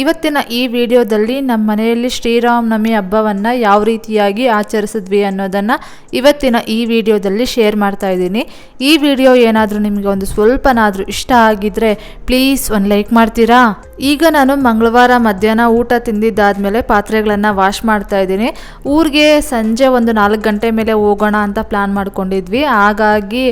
ಇವತ್ತಿನ ಈ ವಿಡಿಯೋದಲ್ಲಿ ನಮ್ಮ ಮನೆಯಲ್ಲಿ ಶ್ರೀರಾಮನವಮಿ ಹಬ್ಬವನ್ನು ಯಾವ ರೀತಿಯಾಗಿ ಆಚರಿಸಿದ್ವಿ ಅನ್ನೋದನ್ನು ಇವತ್ತಿನ ಈ ವಿಡಿಯೋದಲ್ಲಿ ಶೇರ್ ಮಾಡ್ತಾ ಇದ್ದೀನಿ. ಈ ವಿಡಿಯೋ ಏನಾದರೂ ನಿಮಗೆ ಒಂದು ಸ್ವಲ್ಪನಾದರೂ ಇಷ್ಟ ಆಗಿದ್ದರೆ ಪ್ಲೀಸ್ ಒಂದು ಲೈಕ್ ಮಾಡ್ತೀರಾ? ಈಗ ನಾನು ಮಂಗಳವಾರ ಮಧ್ಯಾಹ್ನ ಊಟ ತಿಂದಿದ್ದಾದ್ಮೇಲೆ ಪಾತ್ರೆಗಳನ್ನು ವಾಶ್ ಮಾಡ್ತಾ ಇದ್ದೀನಿ. ಊರಿಗೆ ಸಂಜೆ ಒಂದು ನಾಲ್ಕು ಗಂಟೆ ಮೇಲೆ ಹೋಗೋಣ ಅಂತ ಪ್ಲ್ಯಾನ್ ಮಾಡ್ಕೊಂಡಿದ್ವಿ. ಹಾಗಾಗಿ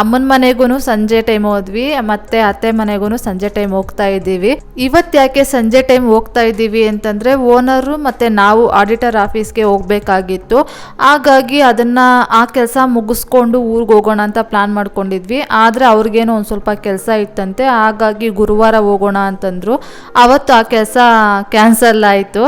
ಅಮ್ಮನ ಮನೆಗೂ ಸಂಜೆ ಟೈಮ್ ಹೋದ್ವಿ, ಮತ್ತು ಅತ್ತೆ ಮನೆಗೂ ಸಂಜೆ ಟೈಮ್ ಹೋಗ್ತಾ ಇದ್ದೀವಿ. ಇವತ್ತು ಯಾಕೆ ಸಂಜೆ ಟೈಮ್ ಹೋಗ್ತಾ ಇದ್ದೀವಿ ಅಂತಂದರೆ ಓನರು ಮತ್ತು ನಾವು ಆಡಿಟರ್ ಆಫೀಸ್ಗೆ ಹೋಗಬೇಕಾಗಿತ್ತು. ಹಾಗಾಗಿ ಅದನ್ನು ಆ ಕೆಲಸ ಮುಗಿಸ್ಕೊಂಡು ಊರಿಗೆ ಹೋಗೋಣ ಅಂತ ಪ್ಲಾನ್ ಮಾಡ್ಕೊಂಡಿದ್ವಿ. ಆದರೆ ಅವ್ರಿಗೇನೋ ಒಂದು ಸ್ವಲ್ಪ ಕೆಲಸ ಇತ್ತಂತೆ. ಹಾಗಾಗಿ ಗುರುವಾರ ಹೋಗೋಣ ಅಂತಂದರು. ಅವತ್ತು ಆ ಕೆಲಸ ಕ್ಯಾನ್ಸಲ್ ಆಯಿತು.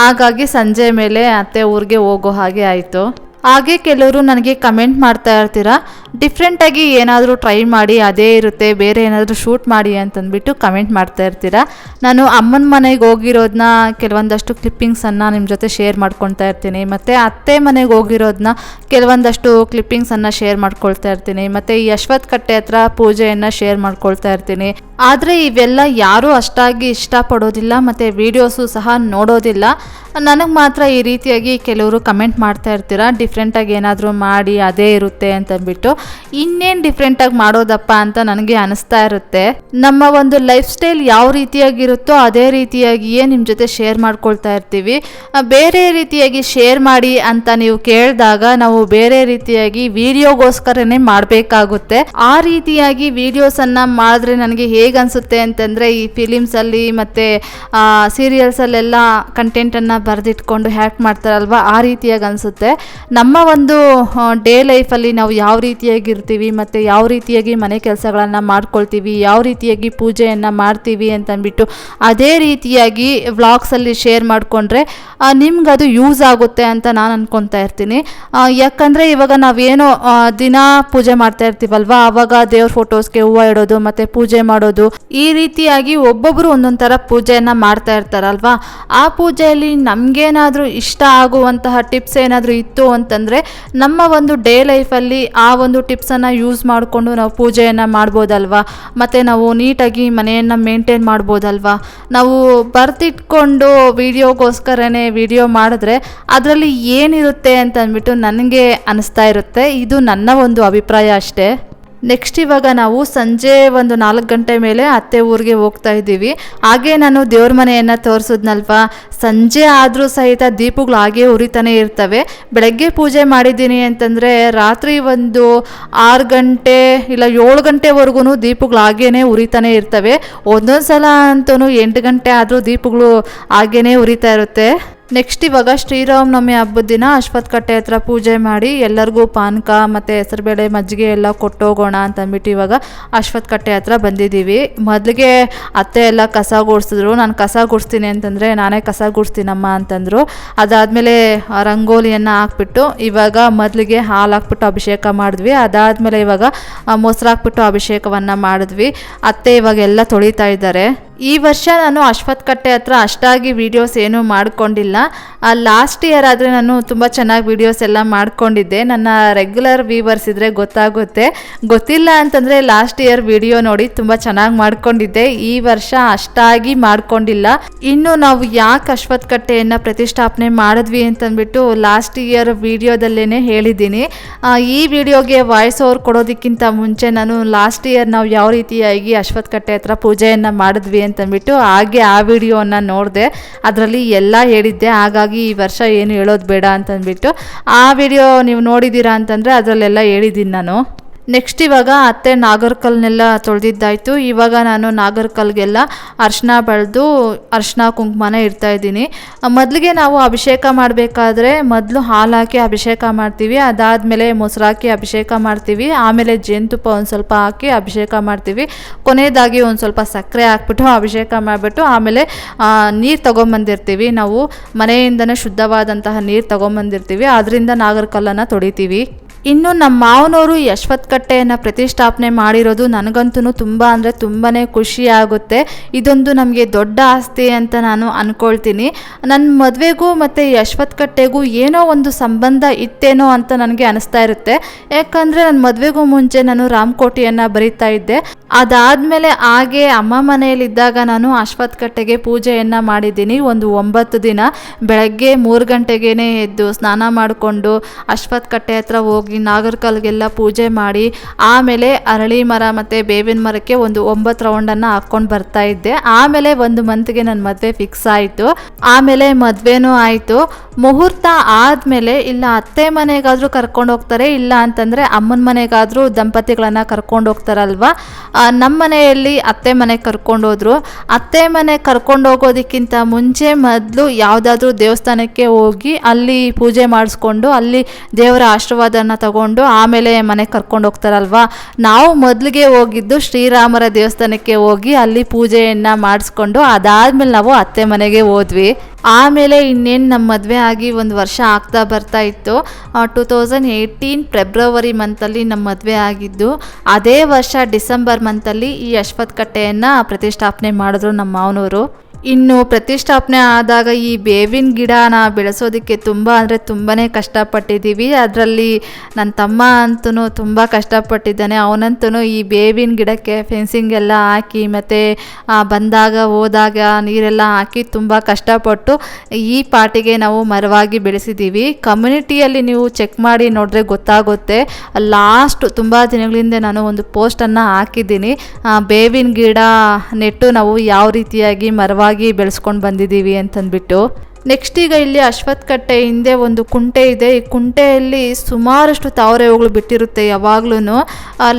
ಹಾಗಾಗಿ ಸಂಜೆ ಮೇಲೆ ಅತ್ತೆ ಊರಿಗೆ ಹೋಗೋ ಹಾಗೆ ಆಯಿತು. ಹಾಗೆ ಕೆಲವರು ನನಗೆ ಕಮೆಂಟ್ ಮಾಡ್ತಾ ಇರ್ತೀರಾ? ಡಿಫ್ರೆಂಟಾಗಿ ಏನಾದರೂ ಟ್ರೈ ಮಾಡಿ, ಅದೇ ಇರುತ್ತೆ, ಬೇರೆ ಏನಾದರೂ ಶೂಟ್ ಮಾಡಿ ಅಂತಂದ್ಬಿಟ್ಟು ಕಮೆಂಟ್ ಮಾಡ್ತಾ ಇರ್ತೀರಾ? ನಾನು ಅಮ್ಮನ ಮನೆಗೆ ಹೋಗಿರೋದನ್ನ ಕೆಲವೊಂದಷ್ಟು ಕ್ಲಿಪ್ಪಿಂಗ್ಸನ್ನು ನಿಮ್ಮ ಜೊತೆ ಶೇರ್ ಮಾಡ್ಕೊಳ್ತಾ ಇರ್ತೀನಿ. ಮತ್ತು ಅತ್ತೆ ಮನೆಗೆ ಹೋಗಿರೋದನ್ನ ಕೆಲವೊಂದಷ್ಟು ಕ್ಲಿಪ್ಪಿಂಗ್ಸನ್ನು ಶೇರ್ ಮಾಡ್ಕೊಳ್ತಾ ಇರ್ತೀನಿ. ಮತ್ತು ಯಶವತ್ ಕಟ್ಟೆ ಹತ್ರ ಪೂಜೆಯನ್ನು ಶೇರ್ ಮಾಡ್ಕೊಳ್ತಾ ಇರ್ತೀನಿ. ಆದರೆ ಇವೆಲ್ಲ ಯಾರೂ ಅಷ್ಟಾಗಿ ಇಷ್ಟಪಡೋದಿಲ್ಲ, ಮತ್ತು ವೀಡಿಯೋಸು ಸಹ ನೋಡೋದಿಲ್ಲ. ನನಗೆ ಮಾತ್ರ ಈ ರೀತಿಯಾಗಿ ಕೆಲವರು ಕಮೆಂಟ್ ಮಾಡ್ತಾ ಇರ್ತೀರಾ? ಡಿಫ್ರೆಂಟಾಗಿ ಏನಾದರೂ ಮಾಡಿ, ಅದೇ ಇರುತ್ತೆ ಅಂತಂದ್ಬಿಟ್ಟು. ಇನ್ನೇನು ಡಿಫ್ರೆಂಟಾಗಿ ಮಾಡೋದಪ್ಪ ಅಂತ ನನಗೆ ಅನಿಸ್ತಾ ಇರುತ್ತೆ. ನಮ್ಮ ಒಂದು ಲೈಫ್ ಸ್ಟೈಲ್ ಯಾವ ರೀತಿಯಾಗಿರುತ್ತೋ ಅದೇ ರೀತಿಯಾಗಿಯೇ ನಿಮ್ಮ ಜೊತೆ ಶೇರ್ ಮಾಡ್ಕೊಳ್ತಾ ಇರ್ತೀವಿ. ಬೇರೆ ರೀತಿಯಾಗಿ ಶೇರ್ ಮಾಡಿ ಅಂತ ನೀವು ಕೇಳಿದಾಗ ನಾವು ಬೇರೆ ರೀತಿಯಾಗಿ ವಿಡಿಯೋಗೋಸ್ಕರನೇ ಮಾಡಬೇಕಾಗುತ್ತೆ. ಆ ರೀತಿಯಾಗಿ ವಿಡಿಯೋಸನ್ನು ಮಾಡಿದ್ರೆ ನನಗೆ ಹೇಗೆ ಅನಿಸುತ್ತೆ ಅಂತಂದರೆ ಈ ಫಿಲಿಮ್ಸಲ್ಲಿ ಮತ್ತು ಸೀರಿಯಲ್ಸಲ್ಲೆಲ್ಲ ಕಂಟೆಂಟನ್ನು ಬರೆದಿಟ್ಕೊಂಡು ಹ್ಯಾಕ್ ಮಾಡ್ತಾರಲ್ವ, ಆ ರೀತಿಯಾಗಿ ಅನಿಸುತ್ತೆ. ನಮ್ಮ ಒಂದು ಡೇ ಲೈಫಲ್ಲಿ ನಾವು ಯಾವ ರೀತಿಯಾಗಿ ಇರ್ತೀವಿ ಮತ್ತು ಯಾವ ರೀತಿಯಾಗಿ ಮನೆ ಕೆಲಸಗಳನ್ನು ಮಾಡ್ಕೊಳ್ತೀವಿ, ಯಾವ ರೀತಿಯಾಗಿ ಪೂಜೆಯನ್ನು ಮಾಡ್ತೀವಿ ಅಂತಂದ್ಬಿಟ್ಟು ಅದೇ ರೀತಿಯಾಗಿ ವ್ಲಾಗ್ಸಲ್ಲಿ ಶೇರ್ ಮಾಡಿಕೊಂಡ್ರೆ ನಿಮ್ಗೆ ಅದು ಯೂಸ್ ಆಗುತ್ತೆ ಅಂತ ನಾನು ಅಂದ್ಕೊತಾ ಇರ್ತೀನಿ. ಯಾಕಂದರೆ ಇವಾಗ ನಾವೇನೋ ದಿನ ಪೂಜೆ ಮಾಡ್ತಾ ಇರ್ತೀವಲ್ವ ಆವಾಗ ದೇವ್ರ ಫೋಟೋಸ್ಗೆ ಹೂವು ಇಡೋದು, ಮತ್ತು ಪೂಜೆ ಮಾಡೋದು, ಈ ರೀತಿಯಾಗಿ ಒಬ್ಬೊಬ್ಬರು ಒಂದೊಂದು ಥರ ಪೂಜೆಯನ್ನು ಮಾಡ್ತಾ ಇರ್ತಾರಲ್ವಾ, ಆ ಪೂಜೆಯಲ್ಲಿ ನಮಗೇನಾದರೂ ಇಷ್ಟ ಆಗುವಂತಹ ಟಿಪ್ಸ್ ಏನಾದರೂ ಇತ್ತು ಅಂತಂದರೆ, ನಮ್ಮ ಒಂದು ಡೇ ಲೈಫಲ್ಲಿ ಆ ಒಂದು ಟಿಪ್ಸನ್ನು ಯೂಸ್ ಮಾಡಿಕೊಂಡು ನಾವು ಪೂಜೆಯನ್ನು ಮಾಡ್ಬೋದಲ್ವಾ? ಮತ್ತು ನಾವು ನೀಟಾಗಿ ಮನೆಯನ್ನು ಮೇಂಟೈನ್ ಮಾಡ್ಬೋದಲ್ವಾ? ನಾವು ಬರ್ತಿಟ್ಕೊಂಡು ವೀಡಿಯೋಗೋಸ್ಕರನೇ ವಿಡಿಯೋ ಮಾಡಿದ್ರೆ ಅದರಲ್ಲಿ ಏನಿರುತ್ತೆ ಅಂತ ಅಂದ್ಬಿಟ್ಟು ನನಗೆ ಅನಿಸ್ತಾ ಇರುತ್ತೆ. ಇದು ನನ್ನ ಒಂದು ಅಭಿಪ್ರಾಯ ಅಷ್ಟೇ. ನೆಕ್ಸ್ಟ್ ಇವಾಗ ನಾವು ಸಂಜೆ ಒಂದು ನಾಲ್ಕು ಗಂಟೆ ಮೇಲೆ ಅತ್ತೆ ಊರಿಗೆ ಹೋಗ್ತಾ ಇದ್ದೀವಿ. ಹಾಗೆ ನಾನು ದೇವ್ರ ಮನೆಯನ್ನು ತೋರಿಸಿದ್ನಲ್ವ? ಸಂಜೆ ಆದರೂ ಸಹಿತ ದೀಪಗಳು ಹಾಗೆ ಉರಿತಾನೆ ಇರ್ತವೆ. ಬೆಳಗ್ಗೆ ಪೂಜೆ ಮಾಡಿದ್ದೀನಿ ಅಂತಂದರೆ ರಾತ್ರಿ ಒಂದು ಆರು ಗಂಟೆ ಇಲ್ಲ ಏಳು ಗಂಟೆವರೆಗೂ ದೀಪಗಳು ಹಾಗೇ ಉರಿತಾನೆ ಇರ್ತವೆ. ಒಂದೊಂದು ಸಲ ಅಂತೂ ಎಂಟು ಗಂಟೆ ಆದರೂ ದೀಪಗಳು ಹಾಗೇ ಉರಿತಾ ಇರುತ್ತೆ. ನೆಕ್ಸ್ಟ್ ಇವಾಗ ಶ್ರೀರಾಮನವಮಿ ಹಬ್ಬದ ದಿನ ಅಶ್ವತ್ಥ ಕಟ್ಟೆ ಹತ್ರ ಪೂಜೆ ಮಾಡಿ ಎಲ್ಲರಿಗೂ ಪಾನಕ ಮತ್ತು ಹೆಸರುಬೇಳೆ ಮಜ್ಜಿಗೆ ಎಲ್ಲ ಕೊಟ್ಟೋಗೋಣ ಅಂತಂದ್ಬಿಟ್ಟು ಇವಾಗ ಅಶ್ವತ್ಥ ಕಟ್ಟೆ ಹತ್ರ ಬಂದಿದ್ದೀವಿ. ಮೊದಲಿಗೆ ಅತ್ತೆ ಎಲ್ಲ ಕಸ ಗುಡಿಸಿದ್ರು. ನಾನು ಕಸ ಗುಡಿಸ್ತೀನಿ ಅಂತಂದರೆ ನಾನೇ ಕಸ ಗುಡಿಸ್ತೀನಮ್ಮ ಅಂತಂದರು. ಅದಾದಮೇಲೆ ರಂಗೋಲಿಯನ್ನು ಹಾಕ್ಬಿಟ್ಟು ಇವಾಗ ಮೊದಲಿಗೆ ಹಾಲು ಹಾಕ್ಬಿಟ್ಟು ಅಭಿಷೇಕ ಮಾಡಿದ್ವಿ. ಅದಾದಮೇಲೆ ಇವಾಗ ಮೊಸರು ಹಾಕ್ಬಿಟ್ಟು ಅಭಿಷೇಕವನ್ನು ಮಾಡಿದ್ವಿ. ಅತ್ತೆ ಇವಾಗ ಎಲ್ಲ ತೊಳಿತಾ ಇದ್ದಾರೆ. ಈ ವರ್ಷ ನಾನು ಅಶ್ವಥ್ ಕಟ್ಟೆ ಹತ್ರ ಅಷ್ಟಾಗಿ ವೀಡಿಯೋಸ್ ಏನೂ ಮಾಡ್ಕೊಂಡಿಲ್ಲ. ಲಾಸ್ಟ್ ಇಯರ್ ಆದರೆ ನಾನು ತುಂಬ ಚೆನ್ನಾಗಿ ವೀಡಿಯೋಸ್ ಎಲ್ಲ ಮಾಡ್ಕೊಂಡಿದ್ದೆ. ನನ್ನ ರೆಗ್ಯುಲರ್ ವ್ಯೂವರ್ಸ್ ಇದ್ದರೆ ಗೊತ್ತಾಗುತ್ತೆ. ಗೊತ್ತಿಲ್ಲ ಅಂತಂದರೆ ಲಾಸ್ಟ್ ಇಯರ್ ವಿಡಿಯೋ ನೋಡಿ ತುಂಬ ಚೆನ್ನಾಗಿ ಮಾಡ್ಕೊಂಡಿದ್ದೆ. ಈ ವರ್ಷ ಅಷ್ಟಾಗಿ ಮಾಡ್ಕೊಂಡಿಲ್ಲ. ಇನ್ನು ನಾವು ಯಾಕೆ ಅಶ್ವತ್ಕಟ್ಟೆಯನ್ನು ಪ್ರತಿಷ್ಠಾಪನೆ ಮಾಡಿದ್ವಿ ಅಂತಂದ್ಬಿಟ್ಟು ಲಾಸ್ಟ್ ಇಯರ್ ವಿಡಿಯೋದಲ್ಲೇ ಹೇಳಿದ್ದೀನಿ. ಈ ವಿಡಿಯೋಗೆ ವಾಯ್ಸ್ ಓವರ್ ಕೊಡೋದಕ್ಕಿಂತ ಮುಂಚೆ ನಾನು ಲಾಸ್ಟ್ ಇಯರ್ ನಾವು ಯಾವ ರೀತಿಯಾಗಿ ಅಶ್ವತ್ ಕಟ್ಟೆ ಹತ್ರ ಪೂಜೆಯನ್ನು ಮಾಡಿದ್ವಿ ಅಂತಂದ್ಬಿಟ್ಟು ಹಾಗೆ ಆ ವಿಡಿಯೋನ ನೋಡಿದೆ. ಅದರಲ್ಲಿ ಎಲ್ಲ ಹೇಳಿದ್ದೆ. ಹಾಗಾಗಿ ಈ ವರ್ಷ ಏನು ಹೇಳೋದು ಬೇಡ ಅಂತಂದ್ಬಿಟ್ಟು ಆ ವಿಡಿಯೋ ನೀವು ನೋಡಿದ್ದೀರಾ ಅಂತಂದರೆ ಅದರಲ್ಲೆಲ್ಲ ಹೇಳಿದ್ದೀನಿ ನಾನು. ನೆಕ್ಸ್ಟ್ ಇವಾಗ ಅತ್ತೆ ನಾಗರ್ಕಲ್ನೆಲ್ಲ ತೊಳೆದಿದ್ದಾಯ್ತು. ಇವಾಗ ನಾನು ನಾಗರ್ಕಲ್ಗೆಲ್ಲ ಅರ್ಶಿನ ಬೆಳೆದು ಅರ್ಶಿನ ಕುಂಕುಮನ ಇಡ್ತಾ ಇದ್ದೀನಿ. ಮೊದಲಿಗೆ ನಾವು ಅಭಿಷೇಕ ಮಾಡಬೇಕಾದ್ರೆ ಮೊದಲು ಹಾಲು ಹಾಕಿ ಅಭಿಷೇಕ ಮಾಡ್ತೀವಿ. ಅದಾದಮೇಲೆ ಮೊಸರು ಹಾಕಿ ಅಭಿಷೇಕ ಮಾಡ್ತೀವಿ. ಆಮೇಲೆ ಜೇನುತುಪ್ಪ ಒಂದು ಸ್ವಲ್ಪ ಹಾಕಿ ಅಭಿಷೇಕ ಮಾಡ್ತೀವಿ. ಕೊನೆಯದಾಗಿ ಒಂದು ಸ್ವಲ್ಪ ಸಕ್ಕರೆ ಹಾಕ್ಬಿಟ್ಟು ಅಭಿಷೇಕ ಮಾಡಿಬಿಟ್ಟು ಆಮೇಲೆ ನೀರು ತೊಗೊಂಬಂದಿರ್ತೀವಿ. ನಾವು ಮನೆಯಿಂದನೇ ಶುದ್ಧವಾದಂತಹ ನೀರು ತೊಗೊಂಬಂದಿರ್ತೀವಿ. ಅದರಿಂದ ನಾಗರಕಲ್ಲನ್ನು ತೊಳಿತೀವಿ. ಇನ್ನು ನಮ್ಮ ಮಾವನವರು ಯಶ್ವತ್ಕಟ್ಟೆಯನ್ನು ಪ್ರತಿಷ್ಠಾಪನೆ ಮಾಡಿರೋದು ನನಗಂತೂ ತುಂಬ ಅಂದರೆ ತುಂಬಾ ಖುಷಿ ಆಗುತ್ತೆ. ಇದೊಂದು ನಮಗೆ ದೊಡ್ಡ ಆಸ್ತಿ ಅಂತ ನಾನು ಅಂದ್ಕೊಳ್ತೀನಿ ನನ್ನ ಮದುವೆಗೂ ಮತ್ತು ಯಶವತ್ ಕಟ್ಟೆಗೂ ಏನೋ ಒಂದು ಸಂಬಂಧ ಇತ್ತೇನೋ ಅಂತ ನನಗೆ ಅನಿಸ್ತಾ ಇರುತ್ತೆ. ಯಾಕಂದರೆ ನನ್ನ ಮದುವೆಗೂ ಮುಂಚೆ ನಾನು ರಾಮಕೋಟಿಯನ್ನು ಬರಿತಾ ಇದ್ದೆ. ಅದಾದಮೇಲೆ ಹಾಗೆ ಅಮ್ಮ ಮನೆಯಲ್ಲಿದ್ದಾಗ ನಾನು ಅಶ್ವತ್ ಕಟ್ಟೆಗೆ ಪೂಜೆಯನ್ನು ಮಾಡಿದ್ದೀನಿ. ಒಂದು ಒಂಬತ್ತು ದಿನ. ಬೆಳಗ್ಗೆ ಮೂರು ಗಂಟೆಗೇ ಎದ್ದು ಸ್ನಾನ ಮಾಡಿಕೊಂಡು ಅಶ್ವತ್ ಕಟ್ಟೆ ಹತ್ರ ಹೋಗಿ ನಾಗರ್ಕಲ್ಗೆಲ್ಲ ಪೂಜೆ ಮಾಡಿ, ಆಮೇಲೆ ಅರಳಿ ಮರ ಮತ್ತು ಬೇವಿನ ಮರಕ್ಕೆ ಒಂದು ಒಂಬತ್ತು ರೌಂಡನ್ನು ಹಾಕ್ಕೊಂಡು ಬರ್ತಾ ಇದ್ದೆ. ಆಮೇಲೆ ಒಂದು ಮಂತ್ಗೆ ನನ್ನ ಮದುವೆ ಫಿಕ್ಸ್ ಆಯಿತು. ಆಮೇಲೆ ಮದುವೆನೂ ಆಯಿತು. ಮುಹೂರ್ತ ಆದಮೇಲೆ ಇಲ್ಲ ಅತ್ತೆ ಮನೆಗಾದರೂ ಕರ್ಕೊಂಡು ಹೋಗ್ತಾರೆ, ಇಲ್ಲ ಅಂತಂದರೆ ಅಮ್ಮನ ಮನೆಗಾದರೂ ದಂಪತಿಗಳನ್ನು ಕರ್ಕೊಂಡು ಹೋಗ್ತಾರಲ್ವ? ನಮ್ಮ ಮನೆಯಲ್ಲಿ ಅತ್ತೆ ಮನೆಗೆ ಕರ್ಕೊಂಡು ಹೋದರು. ಅತ್ತೆ ಮನೆ ಕರ್ಕೊಂಡು ಹೋಗೋದಕ್ಕಿಂತ ಮುಂಚೆ ಮೊದಲು ಯಾವುದಾದ್ರೂ ದೇವಸ್ಥಾನಕ್ಕೆ ಹೋಗಿ ಅಲ್ಲಿ ಪೂಜೆ ಮಾಡಿಸ್ಕೊಂಡು, ಅಲ್ಲಿ ದೇವರ ಆಶೀರ್ವಾದನ ತಗೊಂಡು ಆಮೇಲೆ ಮನೆಗೆ ಕರ್ಕೊಂಡು ಹೋಗ್ತಾರಲ್ವ? ನಾವು ಮೊದಲಿಗೆ ಹೋಗಿದ್ದು ಶ್ರೀರಾಮರ ದೇವಸ್ಥಾನಕ್ಕೆ ಹೋಗಿ ಅಲ್ಲಿ ಪೂಜೆಯನ್ನು ಮಾಡಿಸ್ಕೊಂಡು ಅದಾದಮೇಲೆ ನಾವು ಅತ್ತೆ ಮನೆಗೆ ಹೋದ್ವಿ. ಆಮೇಲೆ ಇನ್ನೇನು ನಮ್ಮ ಮದುವೆ ಆಗಿ ಒಂದು ವರ್ಷ ಆಗ್ತಾ ಬರ್ತಾ ಇತ್ತು. ಟೂ ತೌಸಂಡ್ ಏಯ್ಟೀನ್ ಫೆಬ್ರವರಿ ಮಂತಲ್ಲಿ ನಮ್ಮ ಮದುವೆ ಆಗಿದ್ದು. ಅದೇ ವರ್ಷ ಡಿಸೆಂಬರ್ ಮಂತಲ್ಲಿ ಈ ಅಶ್ವತ್ ಕಟ್ಟೆಯನ್ನು ಪ್ರತಿಷ್ಠಾಪನೆ ಮಾಡಿದ್ರು ನಮ್ಮ ಮಾವನವರು. ಇನ್ನು ಪ್ರತಿಷ್ಠಾಪನೆ ಆದಾಗ ಈ ಬೇವಿನ ಗಿಡನ ಬೆಳೆಸೋದಕ್ಕೆ ತುಂಬ ಅಂದರೆ ತುಂಬಾ ಕಷ್ಟಪಟ್ಟಿದ್ದೀವಿ. ಅದರಲ್ಲಿ ನನ್ನ ತಮ್ಮ ಅಂತೂ ತುಂಬ ಕಷ್ಟಪಟ್ಟಿದ್ದಾನೆ. ಅವನಂತೂ ಈ ಬೇವಿನ ಗಿಡಕ್ಕೆ ಫೆನ್ಸಿಂಗ್ ಎಲ್ಲ ಹಾಕಿ ಮತ್ತು ಬಂದಾಗ, ಹೋದಾಗ ನೀರೆಲ್ಲ ಹಾಕಿ ತುಂಬ ಕಷ್ಟಪಟ್ಟು ಈ ಪಾಟಿಗೆ ನಾವು ಮರವಾಗಿ ಬೆಳೆಸಿದ್ದೀವಿ. ಕಮ್ಯುನಿಟಿಯಲ್ಲಿ ನೀವು ಚೆಕ್ ಮಾಡಿ ನೋಡಿದ್ರೆ ಗೊತ್ತಾಗುತ್ತೆ. ಲಾಸ್ಟ್ ತುಂಬ ದಿನಗಳಿಂದ ನಾನು ಒಂದು ಪೋಸ್ಟನ್ನು ಹಾಕಿದ್ದೀನಿ. ಬೇವಿನ ಗಿಡ ನೆಟ್ಟು ನಾವು ಯಾವ ರೀತಿಯಾಗಿ ಮರವಾಗಿ ಬೆಳೆಸ್ಕೊಂಡು ಬಂದಿದ್ದೀವಿ ಅಂತಂದ್ಬಿಟ್ಟು ನೆಕ್ಸ್ಟ್ ಈಗ ಇಲ್ಲಿ ಅಶ್ವತ್ ಕಟ್ಟೆ ಹಿಂದೆ ಒಂದು ಕುಂಟೆ ಇದೆ. ಈ ಕುಂಟೆಯಲ್ಲಿ ಸುಮಾರಷ್ಟು ತಾವರೆ ಹೂಗಳು ಬಿಟ್ಟಿರುತ್ತೆ ಯಾವಾಗ್ಲೂ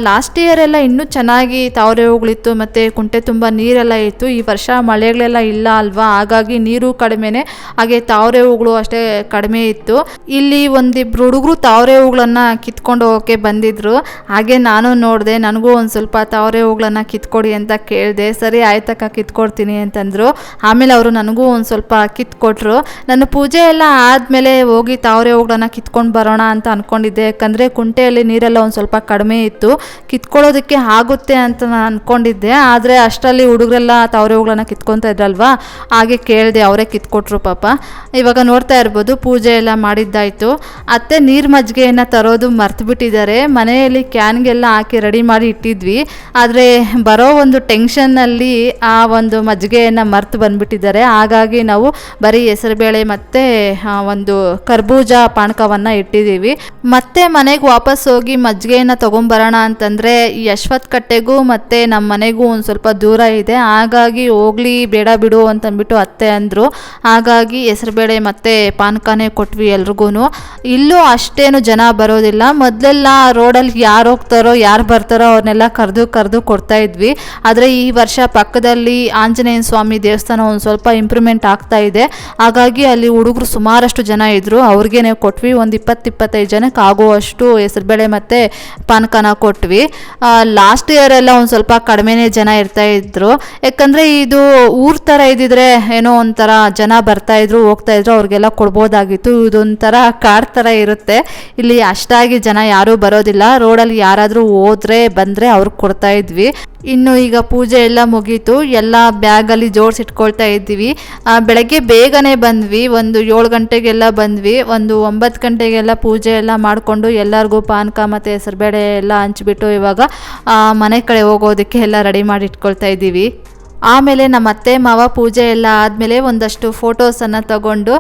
ಲಾಸ್ಟ್ ಇಯರ್ ಎಲ್ಲ ಇನ್ನೂ ಚೆನ್ನಾಗಿ ತಾವರೆ ಹೂಗಳಿತ್ತು ಮತ್ತು ಕುಂಟೆ ತುಂಬ ನೀರೆಲ್ಲ ಇತ್ತು. ಈ ವರ್ಷ ಮಳೆಗಳೆಲ್ಲ ಇಲ್ಲ ಅಲ್ವಾ? ಹಾಗಾಗಿ ನೀರು ಕಡಿಮೆನೆ. ಹಾಗೆ ತಾವರೆ ಹೂಗಳು ಅಷ್ಟೇ ಕಡಿಮೆ ಇತ್ತು. ಇಲ್ಲಿ ಒಂದಿಬ್ರು ಹುಡುಗರು ತಾವರೆ ಹೂಗಳನ್ನು ಕಿತ್ಕೊಂಡು ಹೋಗೋಕ್ಕೆ ಬಂದಿದ್ರು. ಹಾಗೆ ನಾನು ನೋಡಿದೆ, ನನಗೂ ಒಂದು ಸ್ವಲ್ಪ ತಾವರೆ ಹೂಗಳನ್ನು ಕಿತ್ಕೊಡಿ ಅಂತ ಕೇಳಿದೆ. ಸರಿ, ಆಯ್ತಕ್ಕ, ಕಿತ್ಕೊಡ್ತೀನಿ ಅಂತಂದರು. ಆಮೇಲೆ ಅವರು ನನಗೂ ಒಂದು ಸ್ವಲ್ಪ ಕಿತ್ಕೊಟ್ರು. ನನ್ನ ಪೂಜೆ ಎಲ್ಲ ಆದಮೇಲೆ ಹೋಗಿ ತಾವರೆ ಹೂಗಳನ್ನ ಕಿತ್ಕೊಂಡು ಬರೋಣ ಅಂತ ಅಂದ್ಕೊಂಡಿದ್ದೆ ಯಾಕಂದರೆ ಕುಂಟೆಯಲ್ಲಿ ನೀರೆಲ್ಲ ಒಂದು ಸ್ವಲ್ಪ ಕಡಿಮೆ ಇತ್ತು. ಕಿತ್ಕೊಳ್ಳೋದಕ್ಕೆ ಆಗುತ್ತೆ ಅಂತ ನಾನು ಅಂದ್ಕೊಂಡಿದ್ದೆ ಆದರೆ ಅಷ್ಟರಲ್ಲಿ ಹುಡುಗರೆಲ್ಲ ತಾವರೆ ಹೂಗಳನ್ನ ಕಿತ್ಕೊತಾ ಇದ್ರಲ್ವಾ? ಹಾಗೆ ಕೇಳಿದೆ, ಅವರೇ ಕಿತ್ಕೊಟ್ರು ಪಾಪ. ಇವಾಗ ನೋಡ್ತಾ ಇರ್ಬೋದು, ಪೂಜೆ ಎಲ್ಲ ಮಾಡಿದ್ದಾಯಿತು. ಅತ್ತೆ ನೀರು ಮಜ್ಜಿಗೆಯನ್ನು ತರೋದು ಮರ್ತು ಬಿಟ್ಟಿದ್ದಾರೆ ಮನೆಯಲ್ಲಿ ಕ್ಯಾನ್ಗೆಲ್ಲ ಹಾಕಿ ರೆಡಿ ಮಾಡಿ ಇಟ್ಟಿದ್ವಿ. ಆದರೆ ಬರೋ ಒಂದು ಟೆನ್ಷನ್ನಲ್ಲಿ ಆ ಒಂದು ಮಜ್ಜಿಗೆಯನ್ನು ಮರ್ತು ಬಂದ್ಬಿಟ್ಟಿದ್ದಾರೆ. ಹಾಗಾಗಿ ನಾವು ಬರೀ ಹೆಸರುಬೇಳೆ ಮತ್ತು ಒಂದು ಕರ್ಬೂಜ ಪಾನಕವನ್ನು ಇಟ್ಟಿದ್ದೀವಿ. ಮತ್ತೆ ಮನೆಗೆ ವಾಪಸ್ ಹೋಗಿ ಮಜ್ಜಿಗೆಯನ್ನು ತೊಗೊಂಬರೋಣ ಅಂತಂದರೆ ಯಶ್ವತ್ ಕಟ್ಟೆಗೂ ಮತ್ತು ನಮ್ಮ ಮನೆಗೂ ಒಂದು ಸ್ವಲ್ಪ ದೂರ ಇದೆ. ಹಾಗಾಗಿ ಹೋಗ್ಲಿ, ಬೇಡ ಬಿಡು ಅಂತಂದ್ಬಿಟ್ಟು ಅತ್ತೆ ಅಂದರು. ಹಾಗಾಗಿ ಹೆಸರುಬೇಳೆ ಮತ್ತು ಪಾನಕನೇ ಕೊಟ್ವಿ ಎಲ್ರಿಗೂ ಇಲ್ಲೂ ಅಷ್ಟೇನು ಜನ ಬರೋದಿಲ್ಲ. ಮೊದಲೆಲ್ಲ ರೋಡಲ್ಲಿ ಯಾರು ಹೋಗ್ತಾರೋ, ಯಾರು ಬರ್ತಾರೋ ಅವ್ರನ್ನೆಲ್ಲ ಕರೆದು ಕರೆದು ಕೊಡ್ತಾ ಇದ್ವಿ. ಆದರೆ ಈ ವರ್ಷ ಪಕ್ಕದಲ್ಲಿ ಆಂಜನೇಯ ಸ್ವಾಮಿ ದೇವಸ್ಥಾನ ಒಂದು ಸ್ವಲ್ಪ ಇಂಪ್ರೂವ್ಮೆಂಟ್ ಆಗ್ತಾ ಇದೆ. ಹಾಗಾಗಿ ಅಲ್ಲಿ ಹುಡುಗರು ಸುಮಾರಷ್ಟು ಜನ ಇದ್ದರು ನೀವು ಕೊಟ್ವಿ. ಒಂದು ಇಪ್ಪತ್ತು ಇಪ್ಪತ್ತೈದು ಜನಕ್ಕೆ ಆಗುವಷ್ಟು ಹೆಸರುಬೇಳೆ ಮತ್ತು ಪಾನಕನ ಕೊಟ್ವಿ. ಲಾಸ್ಟ್ ಇಯರ್ ಎಲ್ಲ ಒಂದು ಸ್ವಲ್ಪ ಕಡಿಮೆನೇ ಜನ ಇರ್ತಾ ಇದ್ರು. ಯಾಕಂದರೆ ಇದು ಊರ ಥರ ಇದ್ದಿದ್ರೆ ಏನೋ ಒಂಥರ ಜನ ಬರ್ತಾ ಹೋಗ್ತಾಯಿದ್ರು ಅವ್ರಿಗೆಲ್ಲ ಕೊಡ್ಬೋದಾಗಿತ್ತು. ಇದೊಂಥರ ಕಾರ್ ಥರ ಇರುತ್ತೆ. ಇಲ್ಲಿ ಅಷ್ಟಾಗಿ ಜನ ಯಾರೂ ಬರೋದಿಲ್ಲ. ರೋಡಲ್ಲಿ ಯಾರಾದರೂ ಹೋದ್ರೆ, ಬಂದರೆ ಅವ್ರಿಗೆ ಕೊಡ್ತಾ ಇದ್ವಿ. ಇನ್ನು ಈಗ ಪೂಜೆ ಎಲ್ಲ ಮುಗೀತು. ಎಲ್ಲ ಬ್ಯಾಗಲ್ಲಿ ಜೋಡಿಸಿಟ್ಕೊಳ್ತಾ ಇದ್ದೀವಿ. ಬೆಳಗ್ಗೆ ಬೇಗನೆ ಬಂದ್ವಿ. ಒಂದು ಏಳು ಗಂಟೆಗೆಲ್ಲ ಬಂದ್ವಿ. ಒಂದು ಒಂಬತ್ತು ಗಂಟೆಗೆಲ್ಲ ಪೂಜೆ ಎಲ್ಲ ಮಾಡಿಕೊಂಡು ಎಲ್ಲರಿಗೂ ಪಾನಕ ಮತ್ತು ಹೆಸರುಬೇಳೆ ಎಲ್ಲ ಹಂಚಿಬಿಟ್ಟು ಇವಾಗ ಮನೆ ಕಡೆ ಹೋಗೋದಕ್ಕೆ ಎಲ್ಲ ರೆಡಿ ಮಾಡಿ ಇಟ್ಕೊಳ್ತಾ ಇದ್ದೀವಿ. ಆಮೇಲೆ ನಮ್ಮ ಅತ್ತೆ ಮಾವ ಪೂಜೆ ಎಲ್ಲ ಆದಮೇಲೆ ಒಂದಷ್ಟು ಫೋಟೋಸನ್ನು ತಗೊಂಡು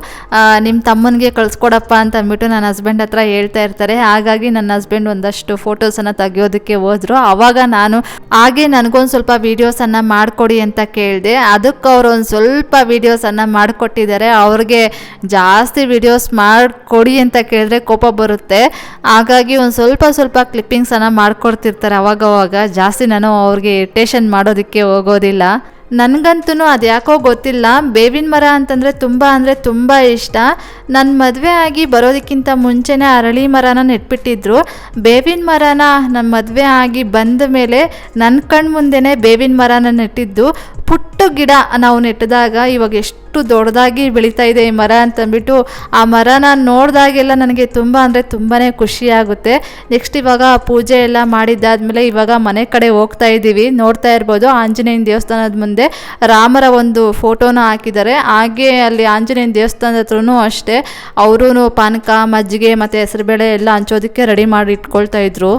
ನಿಮ್ಮ ತಮ್ಮನಿಗೆ ಕಳಿಸ್ಕೊಡಪ್ಪ ಅಂತ ಅಂದ್ಬಿಟ್ಟು ನನ್ನ ಹಸ್ಬೆಂಡ್ ಹತ್ರ ಹೇಳ್ತಾ ಇರ್ತಾರೆ. ಹಾಗಾಗಿ ನನ್ನ ಹಸ್ಬೆಂಡ್ ಒಂದಷ್ಟು ಫೋಟೋಸನ್ನು ತೆಗಿಯೋದಕ್ಕೆ ಹೋದರು. ಆವಾಗ ನಾನು ಹಾಗೆ ನನಗೊಂದು ಸ್ವಲ್ಪ ವೀಡಿಯೋಸನ್ನು ಮಾಡಿಕೊಡಿ ಅಂತ ಕೇಳಿದೆ. ಅದಕ್ಕೆ ಅವರು ಒಂದು ಸ್ವಲ್ಪ ವೀಡಿಯೋಸನ್ನು ಮಾಡಿಕೊಟ್ಟಿದ್ದಾರೆ. ಅವ್ರಿಗೆ ಜಾಸ್ತಿ ವೀಡಿಯೋಸ್ ಮಾಡಿಕೊಡಿ ಅಂತ ಕೇಳಿದ್ರೆ ಕೋಪ ಬರುತ್ತೆ. ಹಾಗಾಗಿ ಒಂದು ಸ್ವಲ್ಪ ಸ್ವಲ್ಪ ಕ್ಲಿಪ್ಪಿಂಗ್ಸನ್ನು ಮಾಡಿಕೊಡ್ತಿರ್ತಾರೆ ಅವಾಗವಾಗ. ಅವಾಗ ಜಾಸ್ತಿ ನಾನು ಅವ್ರಿಗೆ ಇರಿಟೇಷನ್ ಮಾಡೋದಕ್ಕೆ ಹೋಗೋದಿಲ್ಲ. ನನಗಂತೂ ಅದು ಯಾಕೋ ಗೊತ್ತಿಲ್ಲ. ಬೇವಿನ ಮರ ಅಂತಂದರೆ ತುಂಬ ಅಂದರೆ ತುಂಬ ಇಷ್ಟ. ನನ್ನ ಮದುವೆ ಆಗಿ ಬರೋದಕ್ಕಿಂತ ಮುಂಚೆನೇ ಅರಳಿ ಮರನ ನೆಟ್ಬಿಟ್ಟಿದ್ರು. ಬೇವಿನ ಮರನ ನನ್ನ ಮದುವೆ ಆಗಿ ಬಂದ ಮೇಲೆ ನನ್ನ ಕಣ್ಮುಂದೆ ಬೇವಿನ ಮರನ ನೆಟ್ಟಿದ್ದು. ಪುಟ್ಟ ಗಿಡ ನಾವು ನೆಟ್ಟಿದಾಗ ಇವಾಗ ಎಷ್ಟು ಅಷ್ಟು ದೊಡ್ಡದಾಗಿ ಬೆಳೀತಾ ಇದೆ ಈ ಮರ ಅಂತಂದ್ಬಿಟ್ಟು ಆ ಮರನ ನೋಡಿದಾಗೆಲ್ಲ ನನಗೆ ತುಂಬ ಅಂದರೆ ತುಂಬಾ ಖುಷಿಯಾಗುತ್ತೆ ನೆಕ್ಸ್ಟ್ ಇವಾಗ ಪೂಜೆ ಎಲ್ಲ ಮಾಡಿದ್ದಾದಮೇಲೆ ಇವಾಗ ಮನೆ ಕಡೆ ಹೋಗ್ತಾ ಇದ್ದೀವಿ. ನೋಡ್ತಾ ಇರ್ಬೋದು, ಆಂಜನೇಯನ ದೇವಸ್ಥಾನದ ಮುಂದೆ ರಾಮರ ಒಂದು ಫೋಟೋನ ಹಾಕಿದ್ದಾರೆ. ಹಾಗೆ ಅಲ್ಲಿ ಆಂಜನೇಯನ ದೇವಸ್ಥಾನದ ಹತ್ರನೂ ಅಷ್ಟೇ. ಅವರೂ ಪಾನಕ, ಮಜ್ಜಿಗೆ ಮತ್ತು ಹೆಸರುಬೇಳೆ ಎಲ್ಲ ಹಂಚೋದಕ್ಕೆ ರೆಡಿ ಮಾಡಿ ಇಟ್ಕೊಳ್ತಾ ಇದ್ರು.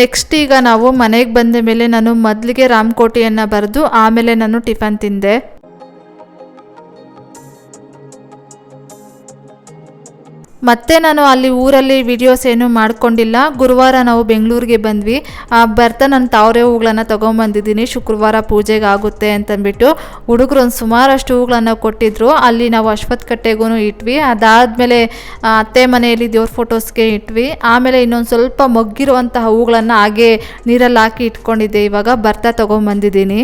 ನೆಕ್ಸ್ಟ್ ಈಗ ನಾವು ಮನೆಗೆ ಬಂದ ಮೇಲೆ ನಾನು ಮೊದಲಿಗೆ ರಾಮಕೋಟಿಯನ್ನು ಬರೆದು ಆಮೇಲೆ ನಾನು ಟಿಫನ್ ತಿಂದೆ. ಮತ್ತೆ ನಾನು ಅಲ್ಲಿ ಊರಲ್ಲಿ ವಿಡಿಯೋಸ್ ಏನು ಮಾಡ್ಕೊಂಡಿಲ್ಲ. ಗುರುವಾರ ನಾವು ಬೆಂಗಳೂರಿಗೆ ಬಂದ್ವಿ. ಬರ್ತಾ ನಾನು ತಾವರೆ ಹೂಗಳನ್ನು ತೊಗೊಂಬಂದಿದ್ದೀನಿ. ಶುಕ್ರವಾರ ಪೂಜೆಗೆ ಆಗುತ್ತೆ ಅಂತಂದ್ಬಿಟ್ಟು ಹುಡುಗರು ಒಂದು ಸುಮಾರಷ್ಟು ಹೂಗಳನ್ನು ಕೊಟ್ಟಿದ್ರು. ಅಲ್ಲಿ ನಾವು ಅಶ್ವಥ್ ಕಟ್ಟೆಗೂ ಇಟ್ವಿ. ಅದಾದಮೇಲೆ ಅತ್ತೆ ಮನೆಯಲ್ಲಿ ದೇವ್ರ ಫೋಟೋಸ್ಗೆ ಇಟ್ವಿ. ಆಮೇಲೆ ಇನ್ನೊಂದು ಸ್ವಲ್ಪ ಮೊಗ್ಗಿರುವಂತಹ ಹೂಗಳನ್ನು ಹಾಗೆ ನೀರಲ್ಲಿ ಹಾಕಿ ಇಟ್ಕೊಂಡಿದ್ದೆ. ಇವಾಗ ಬರ್ತಾ ತೊಗೊಂಬಂದಿದ್ದೀನಿ.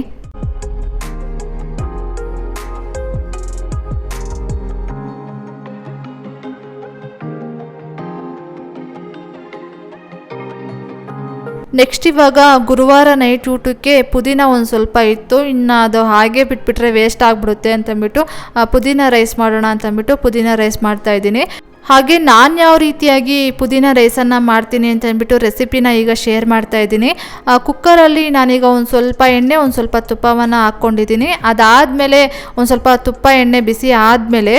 ನೆಕ್ಸ್ಟ್ ಇವಾಗ ಗುರುವಾರ ನೈಟ್ ಊಟಕ್ಕೆ ಪುದೀನ ಒಂದು ಸ್ವಲ್ಪ ಇತ್ತು. ಇನ್ನು ಅದು ಹಾಗೆ ಬಿಟ್ಬಿಟ್ರೆ ವೇಸ್ಟ್ ಆಗಿಬಿಡುತ್ತೆ ಅಂತಂದ್ಬಿಟ್ಟು ಪುದೀನ ರೈಸ್ ಮಾಡೋಣ ಅಂತಂದ್ಬಿಟ್ಟು ಪುದೀನ ರೈಸ್ ಮಾಡ್ತಾ ಇದ್ದೀನಿ. ಹಾಗೆ ನಾನು ಯಾವ ರೀತಿಯಾಗಿ ಪುದೀನ ರೈಸನ್ನು ಮಾಡ್ತೀನಿ ಅಂತ ಅಂದ್ಬಿಟ್ಟು ರೆಸಿಪಿನ ಈಗ ಶೇರ್ ಮಾಡ್ತಾ ಇದ್ದೀನಿ. ಕುಕ್ಕರಲ್ಲಿ ನಾನೀಗ ಒಂದು ಸ್ವಲ್ಪ ಎಣ್ಣೆ, ಒಂದು ಸ್ವಲ್ಪ ತುಪ್ಪವನ್ನು ಹಾಕ್ಕೊಂಡಿದ್ದೀನಿ. ಅದಾದಮೇಲೆ ಒಂದು ಸ್ವಲ್ಪ ತುಪ್ಪ, ಎಣ್ಣೆ ಬಿಸಿ ಆದಮೇಲೆ